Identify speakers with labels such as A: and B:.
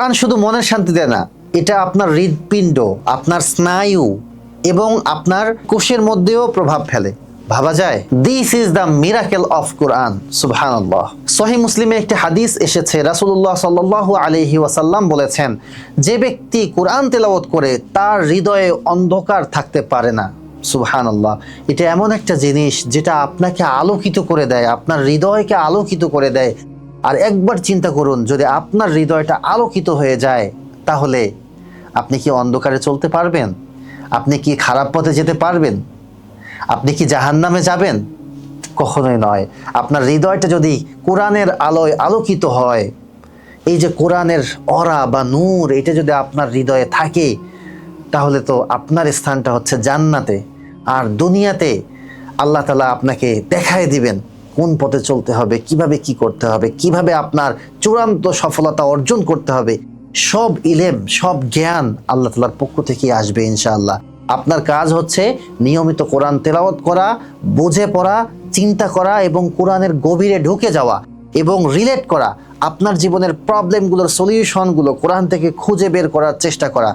A: কোরআন শুধু মনের শান্তি দেয় না, এটা আপনার হৃদপিণ্ড আপনার স্নায়ু এবং আপনার কোষের মধ্যেও প্রভাব ফেলে। ভাবা যায় this is the miracle of Quran সুবহান সহি মুসলিমে একটি হাদিস এসেছে, রাসূলুল্লাহ সাল্লাল্লাহু আলাইহি ওয়াসাল্লাম বলেছেন, যে ব্যক্তি কোরআন তেলাওয়াত করে, তার হৃদয়ে অন্ধকার থাকতে পারে না। সুবহান আল্লাহ এটা এমন একটা জিনিস যেটা আপনাকে আলোকিত করে দেয়, আপনার হৃদয়কে আলোকিত করে দেয়। আর একবার চিন্তা করুন, যদি আপনার হৃদয়টা আলোকিত হয়ে যায়, তাহলে আপনি কি অন্ধকারে চলতে পারবেন? আপনি কি খারাপ পথে যেতে পারবেন? আপনি কি জাহান্নামে যাবেন? কখনোই নয়। আপনার হৃদয়টা যদি কোরআনের আলোয় আলোকিত হয়, এই যে কোরআনের অরা বা নূর, এটা যদি আপনার হৃদয়ে থাকে, তাহলে তো আপনার স্থানটা হচ্ছে জান্নাতে। আর দুনিয়াতে আল্লাহ তালা আপনাকে দেখায় দিবেন। কোন পথে চলতে হবে, কীভাবে কি করতে হবে, কীভাবে আপনার চূড়ান্ত সফলতা অর্জন করতে হবে, সব ইলেম, সব জ্ঞান আল্লাহ তালার পক্ষ থেকে আসবে ইনশাআল্লাহ। আপনার কাজ হচ্ছে নিয়মিত কোরআন তেলাওয়াত করা, বুঝে পড়া, চিন্তা করা এবং কোরআনের গভীরে ঢুকে যাওয়া এবং রিলেট করা, আপনার জীবনের প্রবলেমগুলোর সলিউশনগুলো কোরআন থেকে খুঁজে বের করার চেষ্টা করা।